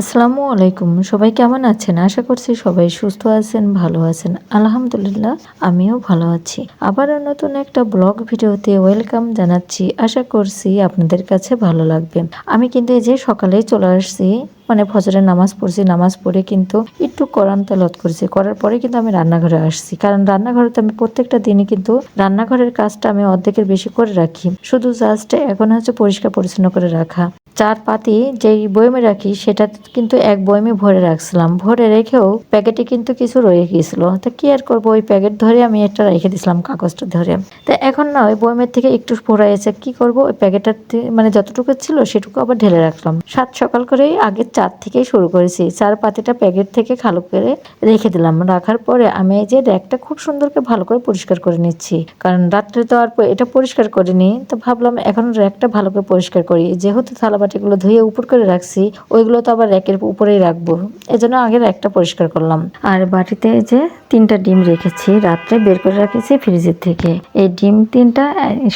আসসালামু আলাইকুম। সবাই কেমন আছেন? আশা করছি সবাই সুস্থ আছেন, ভালো আছেন। আলহামদুলিল্লাহ, আমিও ভালো আছি। আবারও নতুন একটা ব্লগ ভিডিওতে ওয়েলকাম জানাচ্ছি। আশা করছি আপনাদের কাছে ভালো লাগবে। আমি কিন্তু এই যে সকালে চলে আসছি মানে ফজরের নামাজ পড়ছি, নামাজ পড়ে কিন্তু একটু কোরআন তেলত করছি। করার পরে কিন্তু আমি রান্নাঘরে আসছি। কারণ রান্নাঘরে তো আমি প্রত্যেকটা দিনই কিন্তু রান্নাঘরের কাজটা আমি অর্ধেকের বেশি করে রাখি। শুধু জাস্ট এখন হচ্ছে পরিষ্কার পরিচ্ছন্ন করে রাখা। চার পাতি যেই বয়মে রাখি, সেটা কিন্তু এক বয়মে ভরে রাখছিলাম। ভরে রেখেও প্যাকেটে কিন্তু কিছু রয়ে গিয়েছিল। তা কি আর করব? ওই প্যাকেট ধরে আমি একটা রেখে দিয়েছিলাম কাগজটা ধরে। তা এখন না, ওই বয়মের থেকে একটু ফোড়াইছে কি করব? ওই প্যাকেটটার মানে যতটুকু ছিল, সেটুকু আবার ঢেলে রাখলাম। সাত সকাল করেই আগের চার থেকেই শুরু করেছি। চার পাতিটা প্যাকেট থেকে খালো করে রেখে দিলাম। রাখার পরে আমি এই যে র্যাকটা খুব সুন্দর করে ভালো করে পরিষ্কার করে নিচ্ছি। কারণ রাত্রে তো আর এটা পরিষ্কার করিনি। তো ভাবলাম এখন র্যাকটা ভালো করে পরিষ্কার করি। যেহেতু থালা বাটিগুলো ধুয়ে উপর করে রাখছি, ওইগুলো তো আবার র্যাকের উপরেই রাখব। এজন্য আগে র্যাকটা পরিষ্কার করলাম। আর বাটিতে যে তিনটা ডিম রেখেছি, রাত্রে বের করে রাখেছি ফ্রিজের থেকে। এই ডিম তিনটা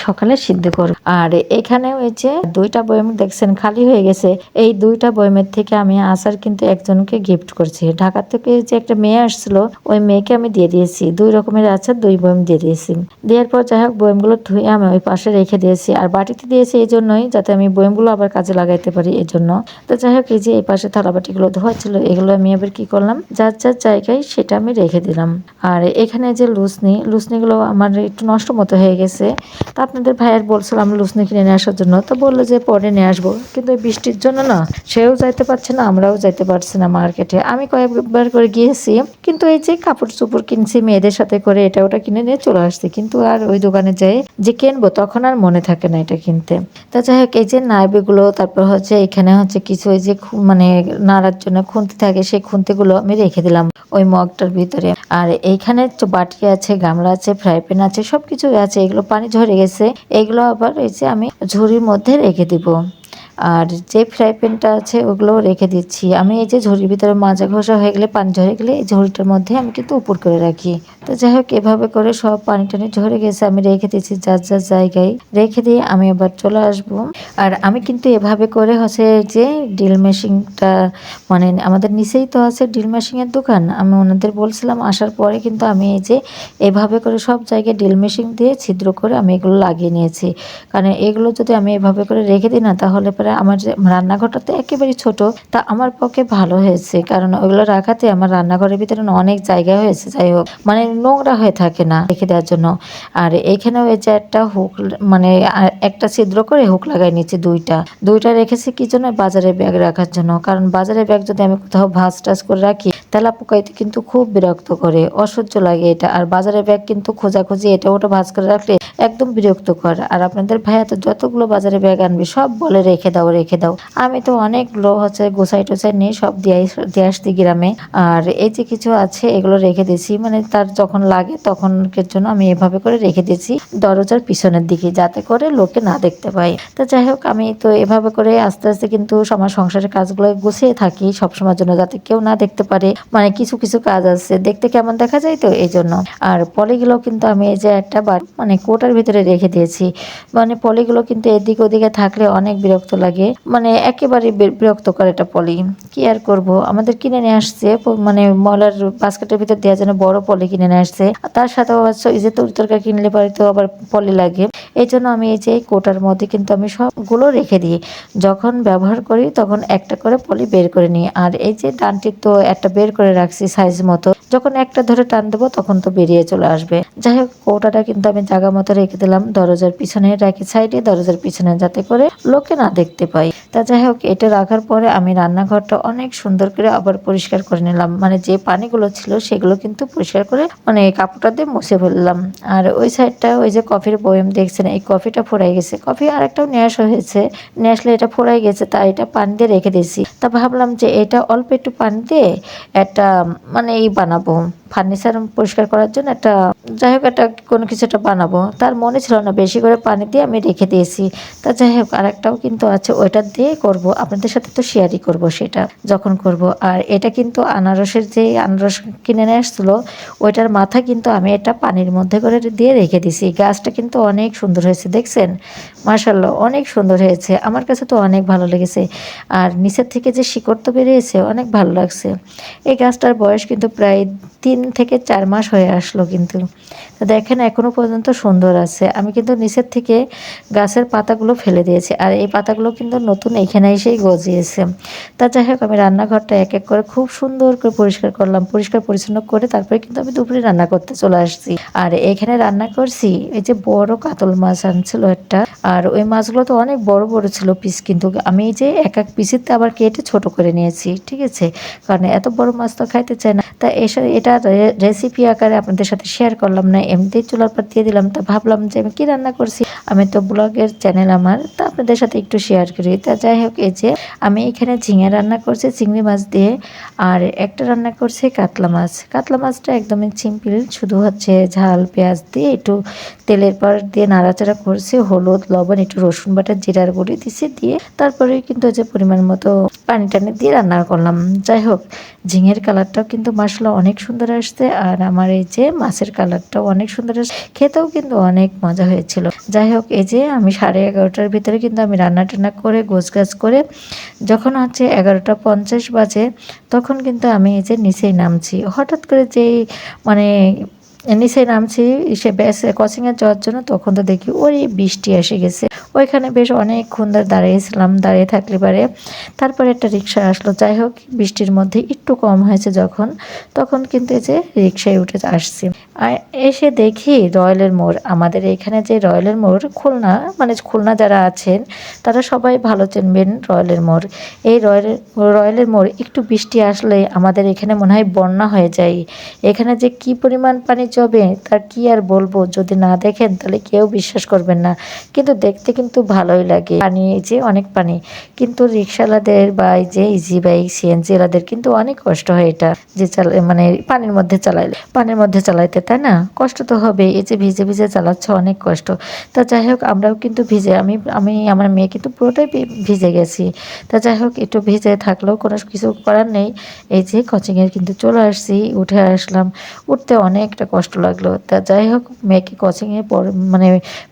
সকালে সিদ্ধ করব। আর এখানেও এই যে দুইটা বয়ম দেখছেন, খালি হয়ে গেছে। এই দুইটা বয়মের থেকে আমি আসার কিন্তু একজনকে গিফট করছি। ঢাকা থেকে যে একটা মেয়ে আসছিল, ওই মেয়েকে আমি দিয়ে দিয়েছি। দুই রকমের আচার দুই বয়ম দিয়ে দিয়েছি। দেওয়ার পর যাই হোক বয়মগুলো ধুয়ে আমি ওই পাশে রেখে দিয়েছি। আর বাটিতে দিয়েছি এই জন্যই যাতে আমি বয়মগুলো আবার কাজে লাগাইতে পারি এই জন্য তো যাই হোক, এই যে এই পাশে থালা বাটিগুলো ধোয়া ছিল এগুলো আমি আবার কি করলাম? যার যার জায়গায় সেটা আমি রেখে দিলাম। আর এখানে যে লুসনি, লুসনিগুলো আমার একটু নষ্ট মতো হয়ে গেছে। তো আপনাদের ভাইয়ের বলছিলাম লুসনি কিনে নিয়ে আসার জন্য। তো বলল যে, পরে নিয়ে আসব। কিন্তু বৃষ্টির জন্য না, সেও যাইতে পারছে না, আমরাও যাইতে পারছি না মার্কেটে আমি কয়েকবার করে গিয়েছি, কিন্তু এই যে কাপড় চোপড় কিনছি মেয়েদের সাথে করে, এটা ওটা কিনে নিয়ে চলে আসছি। কিন্তু আর ওই দোকানে যাই, যে কিনবো তখন আর মনে থাকে না এটা কিনতে। তা যাই হোক, এই যে নাইবেগুলো, তারপর হচ্ছে এখানে হচ্ছে কিছু ওই যে মানে নাড়ার জন্য খুন্তি থাকে, সেই খুন্তিগুলো আমি রেখে দিলাম ওই মগটার ভিতরে। আর এইখানে বাটি আছে, গামলা আছে, ফ্রাই প্যান আছে সবকিছু আছে, এগুলো পানি ঝরে গেছে। এগুলো আবার এই যে আমি ঝুড়ির মধ্যে রেখে দিব। আর যে ফ্রাই প্যানটা আছে ওগুলো রেখে দিচ্ছি। আমি এই যে ঝুড়ির ভিতরে মাজা ঘষা হয়ে গেলে পানি ঝরে গেলে এই ঝুড়িটার মধ্যে আমি কিন্তু উপর করে রাখি। তো যাই হোক, এভাবে করে সব পানি টানি ঝরে গেছে, আমি রেখে দিচ্ছি যার যার জায়গায়। রেখে দিয়ে আমি আবার চলে আসব। আর আমি কিন্তু এভাবে করে হচ্ছে যে ড্রিল মেশিনটা মানে আমাদের নিচেই তো আছে ড্রিল মেশিনের দোকান। আমি ওনাদের বলছিলাম, আসার পরে কিন্তু আমি এই যে এভাবে করে সব জায়গায় ড্রিল মেশিন দিয়ে ছিদ্র করে আমি এগুলো লাগিয়ে নিয়েছি। কারণ এগুলো যদি আমি এভাবে করে রেখে দিই না, তাহলে পরে আমার যে রান্নাঘরটা তো একেবারেই ছোট, তা আমার পক্ষে ভালো হয়েছে। কারণ ওগুলো রাখাতে আমার রান্নাঘরের ভিতরে অনেক জায়গা হয়েছে, যাই হোক। মানে নোংরা হয়ে থাকে না রেখে দেওয়ার জন্য। আর এখানেও এই যে একটা হুক মানে একটা ছিদ্র করে হুক লাগাই নিচ্ছি দুইটা। দুইটা রেখেছি কি জন্য? বাজারে ব্যাগ রাখার জন্য। কারণ বাজারে ব্যাগ যদি আমি কোথাও ভাজ টাজ করে রাখি, তেলা পোকাইতে কিন্তু খুব বিরক্ত করে। অসহ্য লাগে এটা। আর বাজারের ব্যাগ কিন্তু খোঁজাখুঁজি, এটা ওটা ভাজ করে রাখলে একদম বিরক্তকর। আর আপনাদের ভাইয়া তো যতগুলো বাজারে ব্যাগ আনবে, সব বলে রেখে দাও রেখে দাও। আমি তো অনেক অনেকগুলো হচ্ছে গোসাই টোসাই নিয়ে সব দিয়ে দিয়ে আসছি গ্রামে। আর এই যে কিছু আছে, এগুলো রেখে দিয়েছি। মানে তার যখন লাগে তখনকের জন্য আমি এভাবে করে রেখে দিয়েছি দরজার পিছনের দিকে, যাতে করে লোকে না দেখতে পাই তো যাই হোক, আমি তো এভাবে করে আস্তে আস্তে কিন্তু আমার সংসারের কাজগুলো গুছিয়ে থাকি সবসময়ের জন্য, যাতে কেউ না দেখতে পারে। মানে কিছু কিছু কাজ আছে, দেখতে কেমন দেখা যায় তো এই জন্য আর পলিগুলো কিন্তু আমি এই যে একটা মানে কোটার ভিতরে রেখে দিয়েছি। মানে পলিগুলো কিন্তু এদিক ওদিকে থাকলে অনেক বিরক্ত লাগে। মানে একেবারে বি- বিরক্তকর এটা পলি। কি আর করব? আমাদের কিনে নিয়ে আসছে মানে ময়লার বাস্কেটের ভিতর দেওয়ার জন্য বড় পলি কিনে নিয়ে আসছে। তার সাথে এই যে তরি তরকারি কিনলে পরে তো আবার পলি লাগে। এই জন্য আমি এই যে কোটার মধ্যে কিন্তু আমি সবগুলো রেখে দিই। যখন ব্যবহার করি তখন একটা করে পলি বের করে নিই। আর এই যে ডানটির তো একটা বের করে রাখছি সাইজ মতো। যখন একটা ধরে টান দেবো, তখন তো বেরিয়ে চলে আসবে। যাই হোক, কৌটাটা কিন্তু আমি জায়গা মতো রেখে দিলাম। দরজার পিছনে রাখি সাইডে, দরজার পিছনে যাতে করে লোকে না দেখতে পাই। তা যাই হোক, এটা রাখার পরে আমি রান্নাঘরটা অনেক সুন্দর করে আবার পরিষ্কার করে নিলাম। মানে যে পানিগুলো ছিল, সেগুলো কিন্তু পরিষ্কার করে মানে কাপড়টা দিয়ে মুছে ফেললাম। আর ওই সাইডটা, ওই যে কফির বয়ম দেখছেন, এই কফিটা ফোড়াই গেছে। কফি আর একটাও নিয়ে হয়েছে। নিয়ে আসলে এটা ফোড়াই গেছে, তা এটা পানি দিয়ে রেখে দিয়েছি। তা ভাবলাম যে এটা অল্প একটু পানি দিয়ে একটা মানে এই বানাবো। bon. ফার্নিচার পরিষ্কার করার জন্য একটা, যাই হোক একটা কোনো কিছু একটা বানাবো। তার মনে ছিল না, বেশি করে পানি দিয়ে আমি রেখে দিয়েছি। তা যাই হোক, আরেকটাও কিন্তু আছে, ওইটা দিয়ে করব। আপনাদের সাথে তো শেয়ারই করব সেটা, যখন করব। আর এটা কিন্তু আনারসের যে আনারস কিনে নিয়ে আসছিল, ওইটার মাথা কিন্তু আমি এটা পানির মধ্যে করে দিয়ে রেখে দিছি গাছটা কিন্তু অনেক সুন্দর হয়েছে, দেখছেন? মার্শাল্লাহ অনেক সুন্দর হয়েছে। আমার কাছে তো অনেক ভালো লেগেছে। আর নিচের থেকে যে শিকড় তো বেরিয়েছে, অনেক ভালো লাগছে। এই গাছটার বয়স কিন্তু প্রায় তিন থেকে চার মাস হয়ে আসলো কিন্তু। দেখেন এখনও পর্যন্ত সুন্দর আছে। আমি কিন্তু নিচের থেকে গাছের পাতাগুলো ফেলে দিয়েছি। আর এই পাতাগুলো কিন্তু নতুন এখানে এসেই গজিয়েছে। তা যাই হোক, আমি রান্নাঘরটা এক এক করে খুব সুন্দর করে পরিষ্কার করলাম। পরিষ্কার পরিচ্ছন্ন করে তারপরে কিন্তু আমি দুপুরে রান্না করতে চলে আসছি। আর এখানে রান্না করছি এই যে বড় কাতল মাছ আনছিল একটা। আর ওই মাছগুলো তো অনেক বড় বড় ছিল পিস কিন্তু আমি এই যে এক এক পিসিতে আবার কেটে ছোট করে নিয়েছি, ঠিক আছে? কারণ এত বড় মাছ তো খাইতে চায় না। তা এসে এটা রেসিপি আকারে আপনাদের সাথে শেয়ার করলাম না। এমনিতেই চুলার পর দিয়ে দিলাম, তা ভাবলাম যে আমি কি রান্না করছি? আমি তো ব্লগের চ্যানেল আমার, তা আপনাদের সাথে একটু শেয়ার করি। তা যাই হোক, এই যে আমি এখানে ঝিঙে রান্না করছি, চিংড়ি মাছ দিয়ে, আর একটা রান্না করছি কাতলা মাছ। কাতলা মাছটা একদমই সিম্পল শুধু হচ্ছে ঝাল, পেঁয়াজ দিয়ে একটু তেলের পর দিয়ে নাড়াচাড়া করছি, হলুদ, লবণ, একটু রসুন বাটা, জিরার গুঁড়ি দিছি দিয়ে, তারপরে কিন্তু যে পরিমাণ মতো পানি টানি দিয়ে রান্না করলাম। যাই হোক, ঝিঙের কালারটাও কিন্তু মশলা অনেক সুন্দর আসছে, আর আমার এই যে মাছের কালারটাও অনেক সুন্দর খেতেও কিন্তু অনেক মজা হয়েছিল। যাই হোক, এই যে আমি সাড়ে এগারোটার ভিতরে কিন্তু আমি রান্না টান্না করে গোছ গাছ করে যখন হচ্ছে এগারোটা পঞ্চাশ বাজে, তখন কিন্তু আমি এই যে নিচেই নামছি। হঠাৎ করে যেই মানে নিচে নামছি, সে ব্যাস কোচিংয়ে যাওয়ার জন্য তখন তো দেখি ওই বৃষ্টি এসে গেছে। ওইখানে বেশ অনেকক্ষণ ধরে দাঁড়িয়েছিলাম, দাঁড়িয়ে থাকলে পারে। তারপরে একটা রিক্সা আসলো। যাই হোক, বৃষ্টির মধ্যে একটু কম হয়েছে যখন, তখন কিন্তু এই যে রিক্সায় উঠে আসছি। আর এসে দেখি রয়্যালের মোড়। আমাদের এখানে যে রয়্যালের মোড়, খুলনা মানে খুলনা যারা আছেন, তারা সবাই ভালো চিনবেন রয়্যালের মোড়। এই রয়্যালের রয়্যালের মোড়, একটু বৃষ্টি আসলে আমাদের এখানে মনে হয় বন্যা হয়ে যায়। এখানে যে কি পরিমাণ পানি জবে তার কি আর বলব? যদি না দেখেন, তাহলে কেউ বিশ্বাস করবেন না। কিন্তু দেখতে কিন্তু ভালোই লাগে। পানি, এই যে অনেক পানি। কিন্তু রিক্সাওয়ালাদের বা এই যে ইজি বাইক সিএনজি এলাদের কিন্তু অনেক কষ্ট হয় এটা, যে চালা মানে পানির মধ্যে চালাইলে। পানির মধ্যে চালাইতে, তাই না? কষ্ট তো হবে। এই যে ভিজে ভিজে চালাচ্ছে, অনেক কষ্ট। তা যাই হোক, আমরাও কিন্তু ভিজে, আমি আমি, আমার মেয়ে কিন্তু পুরোটাই ভিজে গেছি। তা যাই হোক, একটু ভিজে থাকলেও কোনো কিছু করার নেই। এই যে কোচিংয়ের কিন্তু চলে আসছি, উঠে আসলাম। উঠতে অনেকটা লাগল। তা যাই হোক, মেয়েকে কোচিংয়ে মানে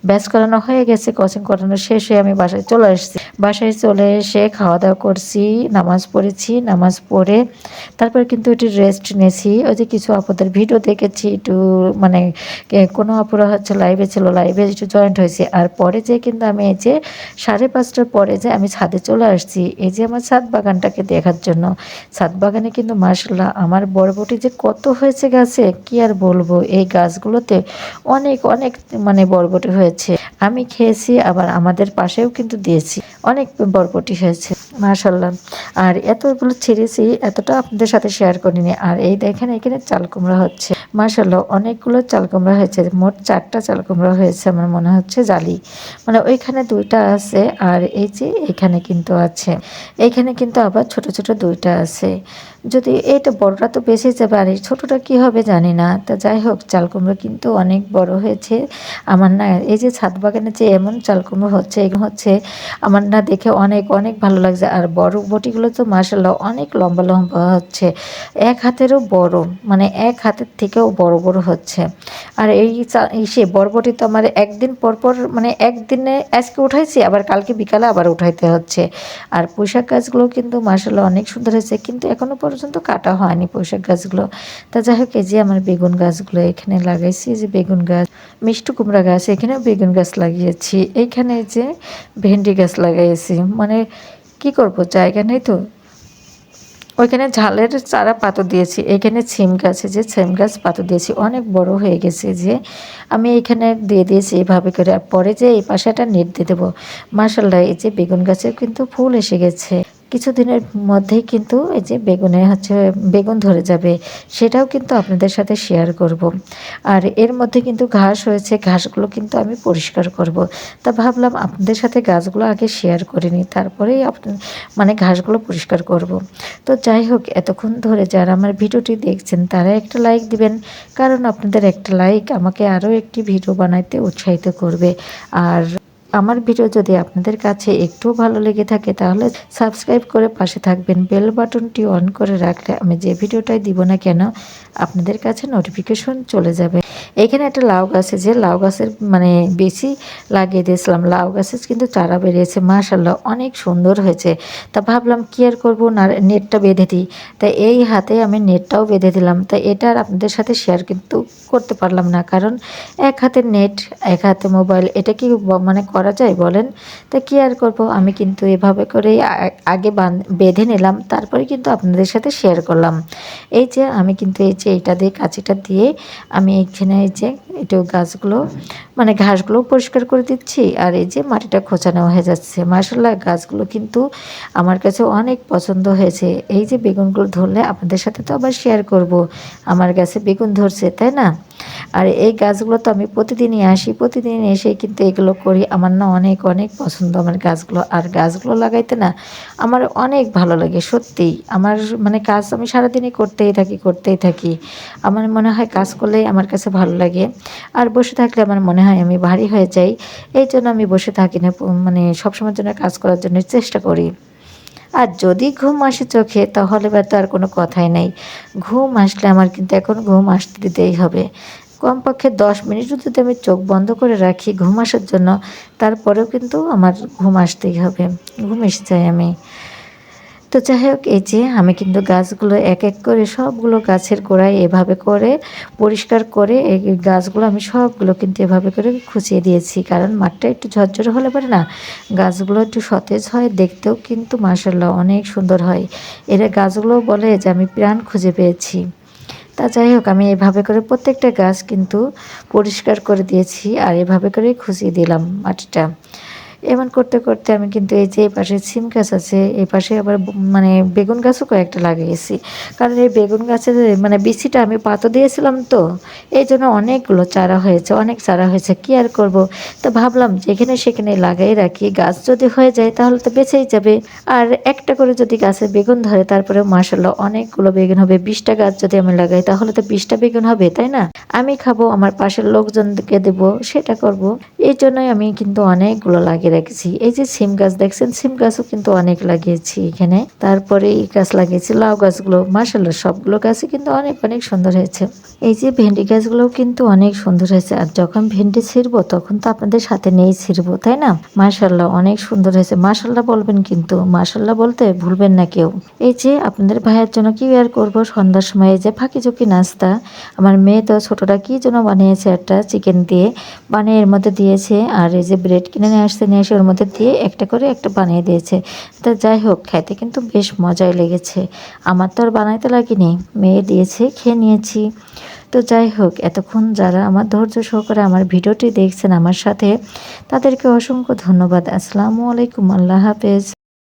ব্যাস করানো হয়ে গেছে। কোচিং করানো শেষ হয়ে আমি বাসায় চলে আসছি। বাসায় চলে এসে খাওয়া দাওয়া করছি, নামাজ পড়েছি। নামাজ পড়ে তারপর কিন্তু একটু রেস্ট নিয়েছি। ওই যে কিছু আপদের ভিডিও দেখেছি, একটু মানে কোনো আপুরা হচ্ছে লাইভে ছিল লাইভে একটু জয়েন্ট হয়েছে। আর পরে যে কিন্তু আমি এই যে সাড়ে পাঁচটার পরে যে আমি ছাদে চলে আসছি, এই যে আমার ছাদ বাগানটাকে দেখার জন্য। ছাদ বাগানে কিন্তু মার্শাল্লাহ আমার বরবটি যে কত হয়েছে গাছে, কি আর বলব? এই গাছগুলোতে অনেক অনেক মানে বরবটি হয়েছে। আমি খেয়েছি, আবার আমাদের পাশেও কিন্তু দিয়েছি। অনেক বরবটি হয়েছে মাশাল্লাহ আর এতগুলো ছেড়েছি, এতটা আপনাদের সাথে শেয়ার করিনি। আর এই দেখেন, এখানে চাল কুমড়া হচ্ছে। মাশাল্লাহ অনেকগুলো চাল কুমড়া হয়েছে। মোট চারটা চাল কুমড়া হয়েছে, আমার মনে হচ্ছে জালি। মানে ওইখানে দুইটা আছে, আর এই যে এখানে কিন্তু আছে। এখানে কিন্তু আবার ছোট ছোট দুইটা আছে। যদি এইটা বড়টা তো বেশি যাবে আর এই ছোটোটা কী হবে জানি না। তা যাই হোক চাল কুমড়ো কিন্তু অনেক বড় হয়েছে। আমার না, এই যে ছাদ বাগানে যে এমন চাল কুমড়ো হচ্ছে, এগুলো হচ্ছে আমার না দেখে অনেক অনেক ভালো লাগছে। আর বড় বটিগুলো তো মাসাল্লাহ অনেক লম্বা লম্বা হচ্ছে। এক হাতেরও বড় মানে এক হাতের থেকেও বড় বড় হচ্ছে। আর এই সে বরবটি তো আমার একদিন পর পর মানে একদিনে আজকে উঠাইছি, আবার কালকে বিকালে আবার উঠাইতে হচ্ছে। আর পোশাক গাছগুলো কিন্তু মাসাল্লাহ অনেক সুন্দর হয়েছে, কিন্তু এখনও পর্যন্ত কাটা হয়নি পোশাক গাছগুলো। তা যাই হোক এই যে আমার বেগুন গাছগুলো এখানে লাগাইছি যে বেগুন গাছ, মিষ্টি কুমড়া গাছ, এখানেও বেগুন গাছ লাগিয়েছি। এইখানে যে ভেন্ডি গাছ লাগাইছি। মানে কি করব, জায়গা নেই তো। ওইখানে ঝালের চারা পাতো দিয়েছি। এখানে ছিম গাছে যে ছিম গাছ পাতো দিয়েছি। অনেক বড় হয়ে গেছে যে। আমি এখানে দিয়ে দিয়েছি এইভাবে করে। পরে যে এই পাশে একটা নেট দিয়ে দেবো। মার্শাল্লাহ এই যে বেগুন গাছেও কিন্তু ফুল এসে গেছে। কিছুদিনের মধ্যেই কিন্তু এই যে বেগুনে হচ্ছে, বেগুন ধরে যাবে, সেটাও কিন্তু আপনাদের সাথে শেয়ার করব। আর এর মধ্যে কিন্তু ঘাস হয়েছে, ঘাসগুলো কিন্তু আমি পরিষ্কার করব। তা ভাবলাম আপনাদের সাথে গাছগুলো আগে শেয়ার করে নিই, তারপরেই মানে ঘাসগুলো পরিষ্কার করব। তো যাই হোক, এতক্ষণ ধরে যারা আমার ভিডিওটি দেখছেন, তারা একটা লাইক দিবেন, কারণ আপনাদের একটা লাইক আমাকে আরও একটি ভিডিও বানাইতে উৎসাহিত করবে আর আমার ভিডিও যদি আপনাদের কাছে একটু ভালো লেগে থাকে, তাহলে সাবস্ক্রাইব করে পাশে থাকবেন। বেল বাটনটি অন করে রাখলে আমি যে ভিডিওটাই দিব না কেন, আপনাদের কাছে নোটিফিকেশন চলে যাবে। এখানে একটা লাউ গাছ যে লাউ গাছের মানে বেশি লাগিয়ে দিয়েছিলাম। লাউ গাছের কিন্তু চারা বেরিয়েছে মাশাল্লাহ অনেক সুন্দর হয়েছে। তা ভাবলাম কি আর করব, না, নেটটা বেঁধে দিই। তাই এই হাতে আমি নেটটাও বেঁধে দিলাম। তাই এটা আর আপনাদের সাথে শেয়ার কিন্তু করতে পারলাম না, কারণ এক হাতে নেট, এক হাতে মোবাইল এটা কি মানে করা যায় বলেন। তা কি আর করব? আমি কিন্তু এভাবে করে আগে বেঁধে নিলাম, তারপরে কিন্তু আপনাদের সাথে শেয়ার করলাম। এই যে, আমি কিন্তু এই যে, এইটা দিয়ে, কাঁচিটা দিয়ে আমি এইখানে এই যে, একটু গাছগুলো মানে ঘাসগুলো পরিষ্কার করে দিচ্ছি আর এই যে মাটিটা খোঁচানো হয়ে যাচ্ছে। মার্শাল্লাহ গাছগুলো কিন্তু আমার কাছে অনেক পছন্দ হয়েছে। এই যে বেগুনগুলো ধরলে আপনাদের সাথে তো আবার শেয়ার করব। আমার গাছে বেগুন ধরছে, তাই না? আর এই গাছগুলো তো আমি প্রতিদিনই আসি, প্রতিদিন এসে কিন্তু এগুলো করি। আমার না অনেক অনেক পছন্দ আমার গাছগুলো। আর গাছগুলো লাগাইতে না আমার অনেক ভালো লাগে সত্যিই আমার মানে কাজ আমি সারাদিনই করতেই থাকি করতেই থাকি। আমার মনে হয় কাজ করলেই আমার কাছে ভালো লাগে। আর বসে থাকলে আমার মনে হয় আমি ভারী হয়ে যাই। এই জন্য আমি বসে থাকি না মানে সবসময়ের জন্য কাজ করার জন্য চেষ্টা করি। আর যদি ঘুম আসে চোখে, তাহলে বা তো আর কোনো কথাই নেই। ঘুম আসলে আমার কিন্তু এখন ঘুম আসতে দিতেই হবে। কমপক্ষে দশ মিনিট যদি আমি চোখ বন্ধ করে রাখি ঘুম আসার জন্য, তারপরেও কিন্তু আমার ঘুম আসতেই হবে। ঘুম এসে যাই আমি। তো যাই হোক, এই যে আমি কিন্তু গাছগুলো এক এক করে সবগুলো গাছের গোড়ায় এভাবে করে পরিষ্কার করে এই গাছগুলো আমি সবগুলো কিন্তু এভাবে করে খুঁচিয়ে দিয়েছি। কারণ মাঠটা একটু ঝরঝরে হলে পারে না, গাছগুলো একটু সতেজ হয়, দেখতেও কিন্তু মাসাল্লাহ অনেক সুন্দর হয়। এরা গাছগুলো বলে যে আমি প্রাণ খুঁজে পেয়েছি। তা যাই হোক, আমি এভাবে করে প্রত্যেকটা গাছ কিন্তু পরিষ্কার করে দিয়েছি আর এভাবে করে খুঁজিয়ে দিলাম মাটিটা। এমন করতে করতে আমি কিন্তু এই যে, এই পাশে সিম গাছ আছে, এই পাশে আবার মানে বেগুন গাছও কয়েকটা লাগিয়েছি। কারণ এই বেগুন গাছের মানে বিচিটা আমি পাতো দিয়েছিলাম তো, এই জন্য অনেকগুলো চারা হয়েছে, অনেক চারা হয়েছে, কি আর করব? তো ভাবলাম যেখানে সেখানে লাগাই রাখি, গাছ যদি হয়ে যায় তাহলে তো বেঁচেই যাবে। আর একটা করে যদি গাছে বেগুন ধরে তারপরে মাসাল্লাহ অনেকগুলো বেগুন হবে, বিশটা গাছ যদি আমি লাগাই, তাহলে তো বিশটা বেগুন হবে, তাই না? আমি খাব, আমার পাশের লোকজনকে দেবো, সেটা করব। এই জন্যই আমি কিন্তু অনেকগুলো লাগিয়ে লাগিয়ে রেখেছি। এই যে সিম গাছ দেখছেন, সিম গাছও কিন্তু অনেক লাগিয়েছি এখানে। তারপরে এই গাছ লাগিয়েছি, লাউ গাছগুলো মাসাল্লাহ সবগুলো গাছই কিন্তু অনেক অনেক সুন্দর হয়েছে। এই যে ভেন্ডি গাছগুলোও কিন্তু অনেক সুন্দর হয়েছে। আর যখন ভেন্ডি ছিড়বো, তখন তো আপনাদের সাথে নেই ছিড়বো, তাই না? মাসাল্লাহ অনেক সুন্দর হয়েছে। মাসাল্লাহ বলবেন কিন্তু মাসাল্লাহ বলতে ভুলবেন না কেউ। এই যে আপনাদের ভাইয়ের জন্য কি আর করব সন্ধ্যার সময়, এই যে ফাঁকি ঝুঁকি নাস্তা। আমার মেয়ে তো ছোটটা কি জন্য বানিয়েছে একটা চিকেন দিয়ে। বানিয়ে এর মধ্যে দিয়েছে। আর এই যে ব্রেড কিনে নিয়ে আসতে নিয়ে এসে ওর মধ্যে দিয়ে একটা করে একটা বানিয়ে দিয়েছে। তা যাই হোক খাইতে কিন্তু বেশ মজাই লেগেছে। আমার তো আর বানাইতে লাগেনি, মেয়ে দিয়েছে, খেয়ে নিয়েছি। তো যাই হোক, এতক্ষণ যারা আমার ধৈর্য সহকারে আমার ভিডিওটি দেখছেন আমার সাথে, তাদেরকে অসংখ্য ধন্যবাদ। আসসালামু আলাইকুম, আল্লাহ হাফেজ।